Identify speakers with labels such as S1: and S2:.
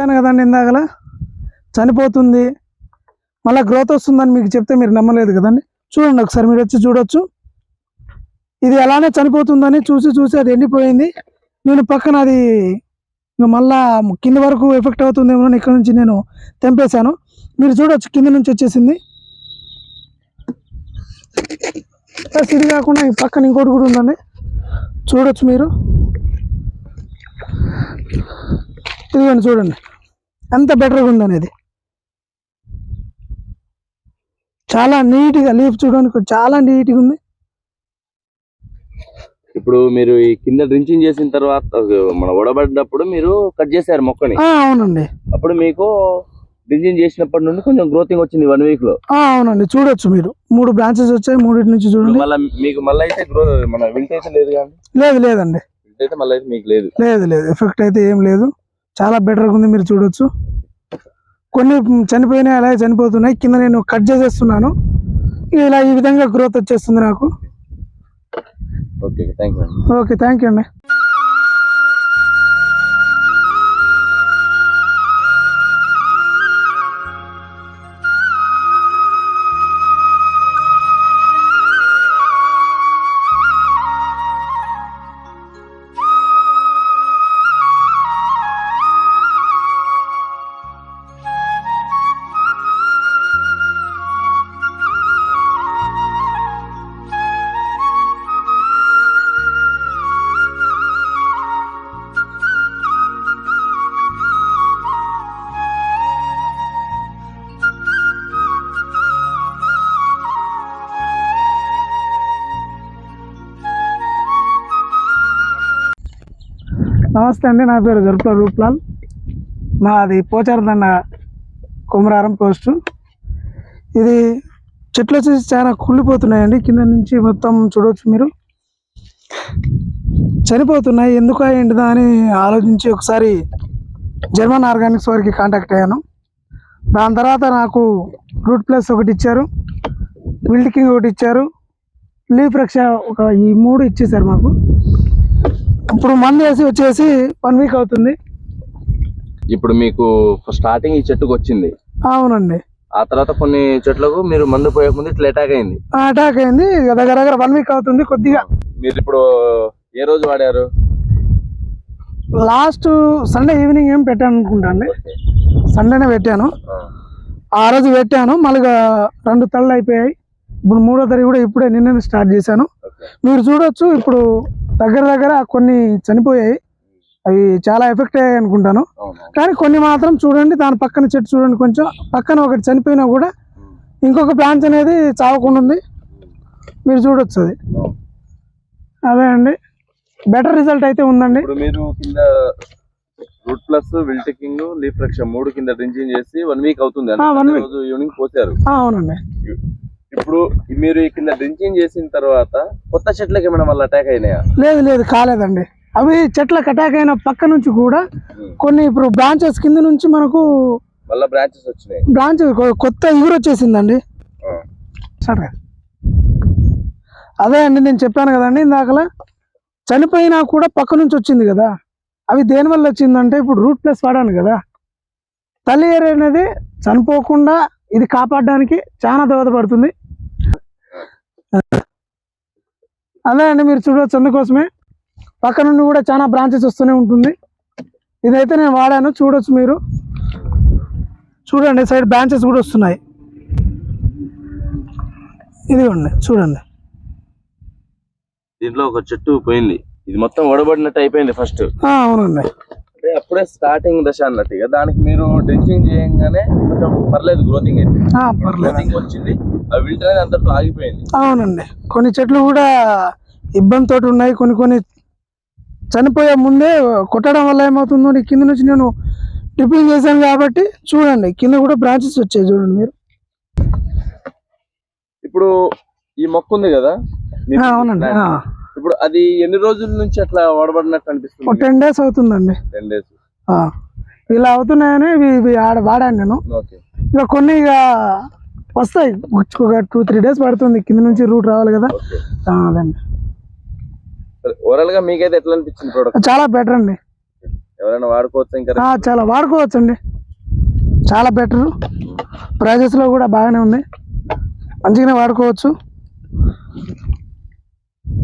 S1: చెప్పాను కదండి ఇందాకల? చనిపోతుంది. మళ్ళీ గ్రోత్ వస్తుందని మీకు చెప్తే మీరు నమ్మలేదు కదండి. చూడండి ఒకసారి మీరు వచ్చి చూడొచ్చు. ఇది అలానే చనిపోతుందని చూసి చూసి అది ఎండిపోయింది. నేను పక్కన అది మళ్ళా కింద వరకు ఎఫెక్ట్ అవుతుందేమో అని ఇక్కడ నుంచి నేను తెంపేశాను. మీరు చూడొచ్చు కింద నుంచి వచ్చేసింది. ప్లస్ ఇది కాకుండా ఈ పక్కన ఇంకోటి కూడా ఉందండి. చూడొచ్చు మీరు. ఇదిగోండి చూడండి. ఎంత బెటర్గా ఉందనేది. చాలా నీట్గా లీఫ్ చూడడానికి చాలా నీట్గా ఉంది.
S2: ఇప్పుడు మీరు ఈ కింద డ్రించింగ్ చేసిన తర్వాత మన ఉడబడ్డప్పుడు మీరు కట్ చేశారు మొక్కని.
S1: అవునండి.
S2: అప్పుడు మీకు డ్రించింగ్ చేసినప్పటి నుండి కొంచెం గ్రోతింగ్ వచ్చింది వన్
S1: వీక్లో. అవునండి. చూడొచ్చు మీరు. మూడు బ్రాంచెస్ వచ్చాయి మూడింటి నుంచి చూడండి.
S2: మళ్ళీ మీకు మళ్ళీ అయితే గ్రో మన విల్ట్ అయితే లేదు కానీ.
S1: లేదు లేదండి.
S2: విల్ట్ అయితే మళ్ళీ అయితే మీకు లేదు.
S1: లేదు లేదు. ఎఫెక్ట్ అయితే ఏం లేదు. చాలా బెటర్గా ఉంది మీరు చూడొచ్చు. కొన్ని చనిపోయినాయి అలాగే చనిపోతున్నాయి. కింద నేను కట్ చేసేస్తున్నాను. ఇలా ఈ విధంగా గ్రోత్ వచ్చేస్తుంది నాకు.
S2: Okay thank you
S1: okay thank you అండి నమస్తే అండి నా పేరు జరుపుల రూప్లాల్. మాది పోచారదండ కుమరారం పోస్టు. ఇది చెట్లు వచ్చేసి చాలా కుళ్ళిపోతున్నాయండి కింద నుంచి మొత్తం చూడవచ్చు మీరు. చనిపోతున్నాయి ఎందుకు అయ్యిందా అని ఆలోచించి ఒకసారి జర్మన్ ఆర్గానిక్స్ వారికి కాంటాక్ట్ అయ్యాను. దాని తర్వాత నాకు రూట్ ప్లస్ ఒకటి ఇచ్చారు విల్డ్ కింగ్ ఒకటి ఇచ్చారు. లీఫ్ రక్ష ఒక ఈ మూడు ఇచ్చేసారు మాకు. ఇప్పుడు మందు వేసి వచ్చేసి వన్ వీక్ అవుతుంది.
S2: ఇప్పుడు మీకు స్టార్టింగ్ ఈ చెట్టుకు వచ్చింది.
S1: అవునండి.
S2: ఆ తర్వాత కొన్ని చెట్లకు మీరు మందు పోయక ముందు ఇట్లా అటాక్ అయింది.
S1: అటాక్ అయింది. దగ్గర దగ్గర వన్ వీక్ అవుతుంది కొద్దిగా.
S2: మీరు ఇప్పుడు ఏ రోజు వాడారు?
S1: లాస్ట్ సండే ఈవినింగ్ ఏం పెట్టాను అనుకుంటా అండి. సండేనే పెట్టాను. ఆ. రోజు పెట్టాను. మళ్ళీ రెండు తళ్ళు అయిపోయాయి. ఇప్పుడు మూడో తారీఖు కూడా ఇప్పుడే నిన్ననే స్టార్ట్ చేశాను. మీరు చూడొచ్చు. ఇప్పుడు దగ్గర దగ్గర కొన్ని చనిపోయాయి. అవి చాలా ఎఫెక్ట్ అయ్యాయి అనుకుంటాను. కానీ కొన్ని మాత్రం చూడండి దాని పక్కన చెట్టు చూడండి కొంచెం. పక్కన ఒకటి చనిపోయినా కూడా ఇంకొక బ్రాంచ్ అనేది చావకుండా ఉంది. మీరు చూడొచ్చు అది. అదే అండి. బెటర్ రిజల్ట్ అయితే ఉందండి.
S2: మీరు కింద రూట్ ప్లస్ విల్టికింగ్ లీఫ్ రక్ష మూడు కింద డ్రించింగ్ చేసి వన్ వీక్ అవుతుంది
S1: week.
S2: రోజు ఈవినింగ్ పోసారు.
S1: అవునండి.
S2: ఇప్పుడు మీరు కింద డ్రించింగ్ చేసిన తర్వాత కొత్త చెట్లకి ఏమైనా మళ్ళీ అటాక్ అయినాయా?
S1: లేదు లేదు కాలేదండి. అవి చెట్లకు అటాక్ అయిన పక్క నుంచి కూడా కొన్ని ఇప్పుడు బ్రాంచెస్ కింద నుంచి మనకు
S2: మళ్ళీ బ్రాంచెస్ వచ్చినాయి.
S1: బ్రాంచ్ కొత్త ఇగురు వచ్చేసిందండి. సరే. అదే అండి నేను చెప్పాను కదండి ఇందాకలా. చనిపోయినా కూడా పక్క నుంచి వచ్చింది కదా. అవి దేనివల్ల వచ్చిందంటే ఇప్పుడు రూట్ ప్లస్ వాడాను కదా. తల్లి ఏరు అనేది చనిపోకుండా ఇది కాపాడడానికి చాలా దోహదపడుతుంది. అదే అండి మీరు చూడవచ్చు అందుకోసమే పక్క నుండి కూడా చాలా బ్రాంచెస్ వస్తూనే ఉంటుంది. ఇదైతే నేను వాడాను చూడొచ్చు మీరు. చూడండి సైడ్ బ్రాంచెస్ కూడా వస్తున్నాయి. ఇదిగోండి చూడండి.
S2: దీంట్లో ఒక చెట్టు పోయింది. ఇది మొత్తం ఒడబడినట్టు అయిపోయింది ఫస్ట్
S1: అవునండి.
S2: అంటే అప్పుడే స్టార్టింగ్ దశ అన్నట్టు ఇక దానికి మీరు డ్రించింగ్ చేయంగానే కొంచెం పర్లేదు గ్రోతింగ్ అయితే గ్రోతింగ్ వచ్చింది. ఆ విల్టర్ అనేది అంతట్లో ఆగిపోయింది.
S1: అవునండి. కొన్ని చెట్లు కూడా ఇబ్బందితో ఉన్నాయి. కొన్ని కొన్ని చనిపోయే ముందే కొట్టడం వల్ల ఏమవుతుందో కింద నుంచి నేను టిప్పింగ్ చేశాను కాబట్టి చూడండి. కింద కూడా బ్రాంచెస్ వచ్చాయి చూడండి మీరు.
S2: ఇప్పుడు ఈ మొక్క ఉంది కదా?
S1: అవునండి.
S2: ఇప్పుడు అది ఎన్ని రోజుల నుంచి అట్లా వాడబడినట్టు అనిపిస్తుంది?
S1: టెన్ డేస్ అవుతుందండి.
S2: టెన్ డేస్
S1: ఇలా అవుతున్నాయని ఇవి ఇవి ఆడ వాడాను నేను. ఇక కొన్ని ఇక వస్తాయి. ఒక టూ త్రీ డేస్ పడుతుంది. కింద నుంచి రూట్ రావాలి కదా. అదండి.
S2: ఓవరాల్గా మీకైతే ఎట్లా అనిపించింది ప్రోడక్ట్
S1: చాలా బెటర్ అండి.
S2: ఎవరైనా వాడుకోవచ్చు ఇంకా
S1: చాలా వాడుకోవచ్చండి. చాలా బెటర్ ప్రైజెస్లో కూడా బాగానే ఉంది. మంచిగానే వాడుకోవచ్చు.